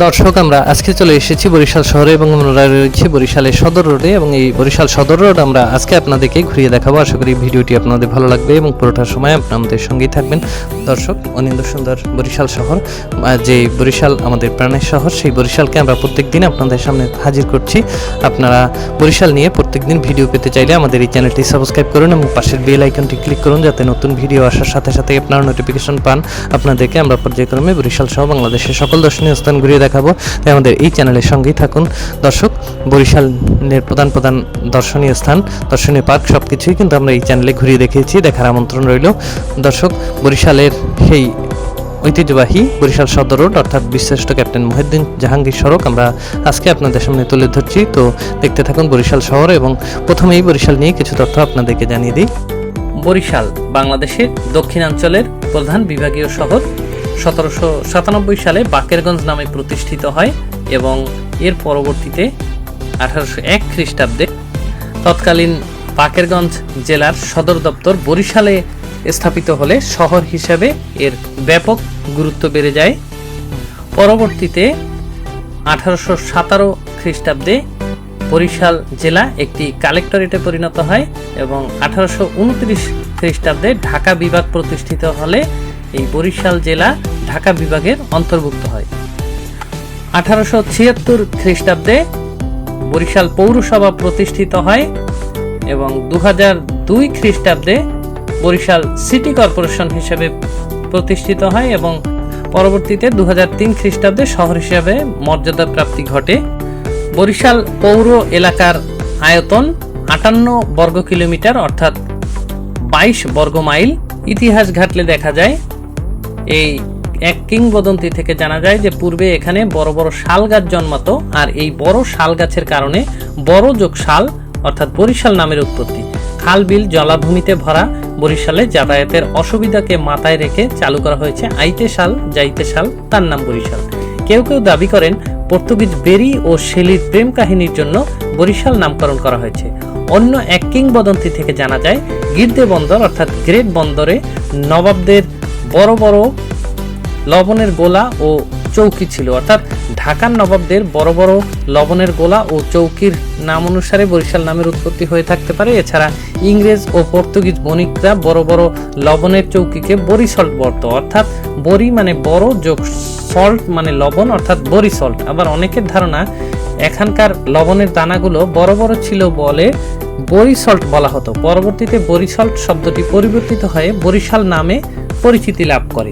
দর্শক, আমরা আজকে চলে এসেছি বরিশাল শহরে এবং আমরা রয়েছি বরিশালের সদর রোডে এবং এই বরিশাল সদর রোড আমরা আজকে আপনাদেরকে ঘুরিয়ে দেখাবো। আশা করি ভিডিওটি আপনাদের ভালো লাগবে এবং পুরোটার সময় আপনারা আমাদের সঙ্গেই থাকবেন। দর্শক, অনিন্দ সুন্দর বরিশাল শহর যে বরিশাল আমাদের প্রাণের শহর, সেই বরিশালকে আমরা প্রত্যেক দিন আপনাদের সামনে হাজির করছি। আপনারা বরিশাল নিয়ে প্রত্যেক দিন ভিডিও পেতে চাইলে আমাদের এই চ্যানেলটি সাবস্ক্রাইব করুন এবং পাশের বেল আইকনটি ক্লিক করুন যাতে নতুন ভিডিও আসার সাথে সাথে আপনারা নোটিফিকেশন পান। আপনাদেরকে আমরা পর্যায়ক্রমে বরিশাল সহ বাংলাদেশের সকল দর্শনীয় স্থান ঘুরিয়ে দেখাবো। তাই আমাদের এই চ্যানেলের সঙ্গেই থাকুন। দর্শক, বরিশালের প্রধান প্রধান দর্শনীয় স্থান, দর্শনীয় পার্ক সব কিছুই কিন্তু আমরা এই চ্যানেলে ঘুরিয়ে দেখিয়েছি, দেখার আমন্ত্রণ রইল। দর্শক, বরিশালের সেই ঐতিহ্যবাহী বরিশাল সদর রোড, অর্থাৎ বিশিষ্ট ক্যাপ্টেন মহিউদ্দিন জাহাঙ্গীর সড়ক, আমরা আজকে আপনাদের সামনে তুলে ধরছি। তো দেখতে থাকুন বরিশাল শহর এবং প্রথমেই বরিশাল নিয়ে কিছু তথ্য আপনাদেরকে জানিয়ে দিই। বরিশাল, বাংলাদেশের দক্ষিণাঞ্চলের প্রধান বিভাগীয় শহর সতেরোশো সাতানব্বই সালে বাকেরগঞ্জ নামে প্রতিষ্ঠিত হয় এবং এর পরবর্তীতে আঠারোশো এক খ্রিস্টাব্দে তৎকালীন বাকেরগঞ্জ জেলার সদর দপ্তর বরিশালে স্থাপিত হলে শহর হিসাবে এর ব্যাপক গুরুত্ব বেড়ে যায়। পরবর্তীতে আঠারোশো সাতারো খ্রিস্টাব্দে বরিশাল জেলা একটি কালেক্টরেটে পরিণত হয় এবং আঠারোশো উনত্রিশ খ্রিস্টাব্দে ঢাকা বিভাগ প্রতিষ্ঠিত হলে এই বরিশাল জেলা ঢাকা বিভাগের অন্তর্ভুক্ত হয়। আঠারোশো ছিয়াত্তর খ্রিস্টাব্দে বরিশাল পৌরসভা প্রতিষ্ঠিত হয় এবং দু হাজার দুই খ্রিস্টাব্দে বরিশাল সিটি কর্পোরেশন হিসেবে প্রতিষ্ঠিত হয় এবং পরবর্তীতে দু হাজার তিন খ্রিস্টাব্দে শহর হিসাবে মর্যাদা প্রাপ্তি ঘটে। বরিশাল পৌর এলাকার আয়তন আটান্ন বর্গ কিলোমিটার অর্থাৎ বাইশ বর্গ মাইল। ইতিহাস ঘাটলে দেখা যায় এই এক কিংবদন্তি থেকে জানা যায় যে পূর্বে এখানে বড় বড় শাল গাছ জন্মাতো আর এই বড় শাল গাছের কারণে বড় যোগ শাল, অর্থাৎ বরিশাল নামের উৎপত্তি। খাল বিল জলাভূমিতে ভরা বরিশালে যাতায়াতের অসুবিধাকে মাথায় রেখে চালু করা হয়েছে আইতে শাল, যাইতে শাল, তার নাম বরিশাল। কেউ কেউ দাবি করেন পর্তুগিজ বেরি ও শেলির প্রেম কাহিনীর জন্য বরিশাল নামকরণ করা হয়েছে। অন্য এক কিংবদন্তি থেকে জানা যায়, গির্দে বন্দর, অর্থাৎ গ্রেট বন্দরে নবাবদের বড় বড় লবণের গোলা ও চৌকি ছিল। অর্থাৎ ঢাকার নবাবদের বড় বড় লবণের গোলা ও চৌকির নাম অনুসারে বরিশাল নামের উৎপত্তি হয়ে থাকতে পারে। এছাড়া ইংরেজ ও পর্তুগিজ বণিকরা বড় বড় লবণের চৌকিকে বরি সল্ট বলতো। অর্থাৎ বরি মানে বড়, যোগ সল্ট মানে লবণ, অর্থাৎ বরি সল্ট আবার অনেকের ধারণা এখানকার লবণের দানাগুলো বড় বড় ছিল বলে বরিসল্ট বলা হতো। পরবর্তীতে বরিসল্ট শব্দটি পরিবর্তিত হয়ে বরিশাল নামে পরিচিতি লাভ করে।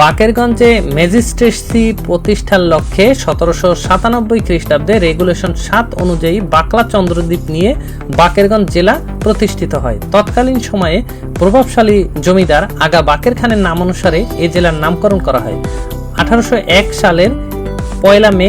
বাকেরগঞ্জে ম্যাজিস্ট্রেসি প্রতিষ্ঠার লক্ষ্যে সতেরোশো সাতানব্বই খ্রিস্টাব্দে রেগুলেশন সাত অনুযায়ী বাকলা চন্দ্রদ্বীপ নিয়ে বাকেরগঞ্জ জেলা প্রতিষ্ঠিত হয়। তৎকালীন সময়ে প্রভাবশালী জমিদার আগা বাকের খানের নাম অনুসারে এ জেলার নামকরণ করা হয়। আঠারোশো এক সালের পয়লা মে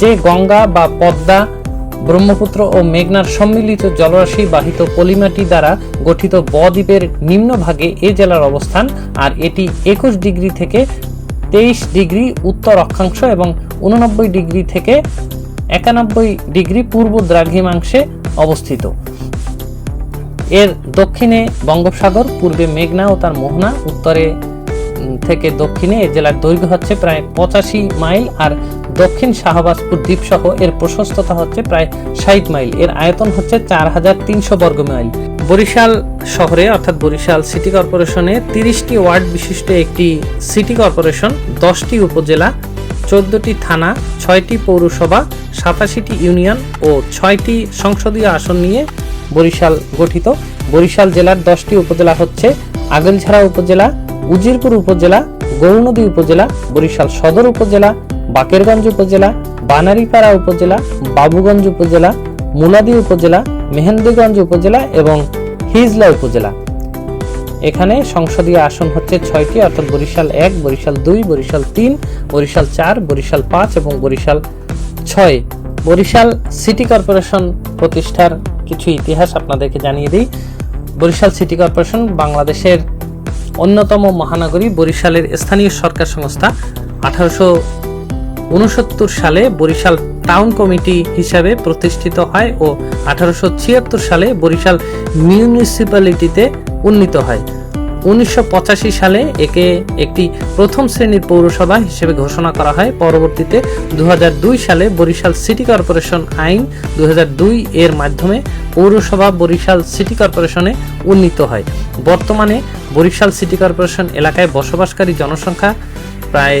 যে গঙ্গা বা পদ্মা, ব্রহ্মপুত্র ও মেঘনার সম্মিলিত জলরাশি বাহিত পলিমাটি দ্বারা গঠিত বদ্বীপের নিম্নভাগে এ জেলার অবস্থান, আর এটি একুশ ডিগ্রি থেকে তেইশ ডিগ্রি উত্তর অক্ষাংশ এবং উননব্বই ডিগ্রি থেকে একানব্বই ডিগ্রি পূর্ব দ্রাঘিমাংশে অবস্থিত। এর দক্ষিণে বঙ্গোপসাগর, পূর্বে মেঘনা ও তার মোহনা, উত্তরে থেকে দক্ষিণে এ জেলার দৈর্ঘ্য হচ্ছে প্রায় পঁচাশি মাইল, আর দক্ষিণ শাহবাজপুর দ্বীপ সহ এর প্রশস্ততা হচ্ছে প্রায় ষাট মাইল। এর আয়তন হচ্ছে চার হাজার তিনশো বর্গ মাইল। বরিশাল শহরে, অর্থাৎ বরিশাল সিটি কর্পোরেশনে তিরিশটি ওয়ার্ড বিশিষ্ট একটি সিটি কর্পোরেশন, দশটি উপজেলা, চোদ্দটি থানা, ছয়টি পৌরসভা, সাতাশিটি ইউনিয়ন ও ছয়টি সংসদীয় আসন নিয়ে বরিশাল গঠিত। বরিশাল জেলার দশটি উপজেলা হচ্ছে আগলঝাড়া উপজেলা, উজিরপুর উপজেলা, গৌরনদী উপজেলা, বরিশাল সদর উপজেলা বাকেরগঞ্জ উপজেলা, বানারীপাড়া উপজেলা, বাবুগঞ্জ উপজেলা, মুলাদি উপজেলা, মেহেন্দিগঞ্জ উপজেলা এবং হিজলা উপজেলা। এখানে সংসদীয় আসন হচ্ছে ছয়টি, অর্থাৎ বরিশাল এক, বরিশাল দুই, বরিশাল তিন, বরিশাল চার, বরিশাল পাঁচ এবং বরিশাল ছয়। বরিশাল সিটি কর্পোরেশন প্রতিষ্ঠার কিছু ইতিহাস আপনাদেরকে জানিয়ে দিই। বরিশাল সিটি কর্পোরেশন বাংলাদেশের অন্যতম মহানগরী, বরিশালের স্থানীয় সরকার সংস্থা, আঠারোশো উনসত্তর সালে বরিশাল টাউন কমিটি হিসাবে প্রতিষ্ঠিত হয় ও আঠারোশো ছিয়াত্তর সালে বরিশাল মিউনিসিপ্যালিটিতে উন্নীত হয়। উনিশশো পঁচাশি সালে একে একটি প্রথম শ্রেণির পৌরসভা হিসেবে ঘোষণা করা হয়। পরবর্তীতে দু হাজার দুই সালে বরিশাল সিটি কর্পোরেশন আইন দু হাজার দুই এর মাধ্যমে পৌরসভা বরিশাল সিটি কর্পোরেশনে উন্নীত হয়। বর্তমানে বরিশাল সিটি কর্পোরেশন এলাকায় বসবাসকারী জনসংখ্যা প্রায়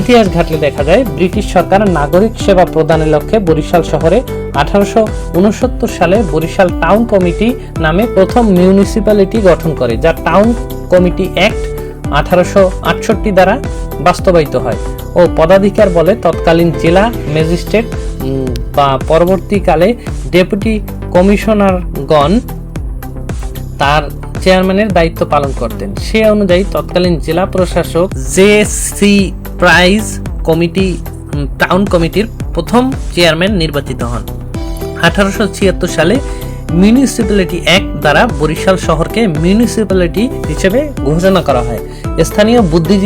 ইতিহাস ঘাটলে দেখা যায়, ব্রিটিশ সরকার নাগরিক সেবা প্রদানের লক্ষ্যে বরিশাল শহরে আঠারোশো উনসত্তর সালে বরিশাল টাউন কমিটি নামে প্রথম মিউনিসিপ্যালিটি গঠন করে, যা টাউন কমিটি অ্যাক্ট আঠারোশো আটষট্টি দ্বারা বাস্তবায়িত হয়। ও পদাধিকার বলে তৎকালীন জেলা ম্যাজিস্ট্রেট বা পরবর্তীকালে ডেপুটি কমিশনারগণ তার চেয়ারম্যানের দায়িত্ব পালন করতেন। সে অনুযায়ী তৎকালীন জেলা প্রশাসক J C Price committee town কমিটির প্রথম চেয়ারম্যান নির্বাচিত হন। আঠারোশো ছিয়াত্তর সালে মিউনিসিপ্যালিটি অ্যাক্ট দ্বারা বরিশাল শহরকে মিউনিসিপ্যালিটি হিসেবে ঘোষণা করা হয়। স্থানীয় বুদ্ধিজীবী